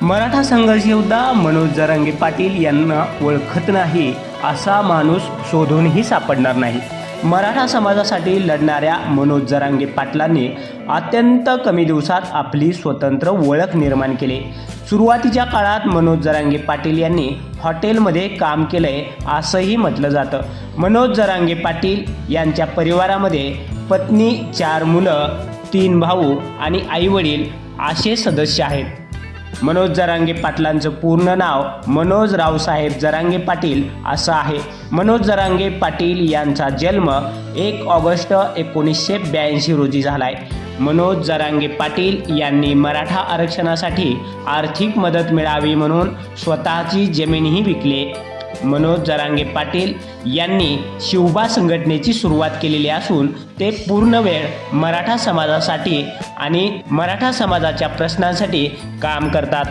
मराठा संघर्ष योद्धा मनोज जरांगे पाटील यांना ओळखत नाही असा माणूस शोधूनही सापडणार नाही. मराठा समाजासाठी लढणाऱ्या मनोज जरांगे पाटलांनी अत्यंत कमी दिवसात आपली स्वतंत्र ओळख निर्माण केली. सुरुवातीच्या काळात मनोज जरांगे पाटील यांनी हॉटेलमध्ये काम केलंय असंही म्हटलं जातं. मनोज जरांगे पाटील यांच्या परिवारामध्ये पत्नी चार मुलं तीन भाऊ आणि आईवडील असे सदस्य आहेत. मनोज जरांगे पाटलांचं पूर्ण नाव मनोज रावसाहेब जरांगे पाटील असं आहे. मनोज जरांगे पाटील यांचा जन्म एक ऑगस्ट एकोणीसशे ब्याऐंशी रोजी झाला आहे मनोज जरांगे पाटील यांनी मराठा आरक्षणासाठी आर्थिक मदत मिळावी म्हणून स्वतःची जमीनही विकली. मनोज जरांगे पाटील यांनी शिवबा संघटनेची सुरुवात केलेली असून ते पूर्ण वेळ मराठा समाजासाठी आणि मराठा समाजाच्या प्रश्नांसाठी काम करतात.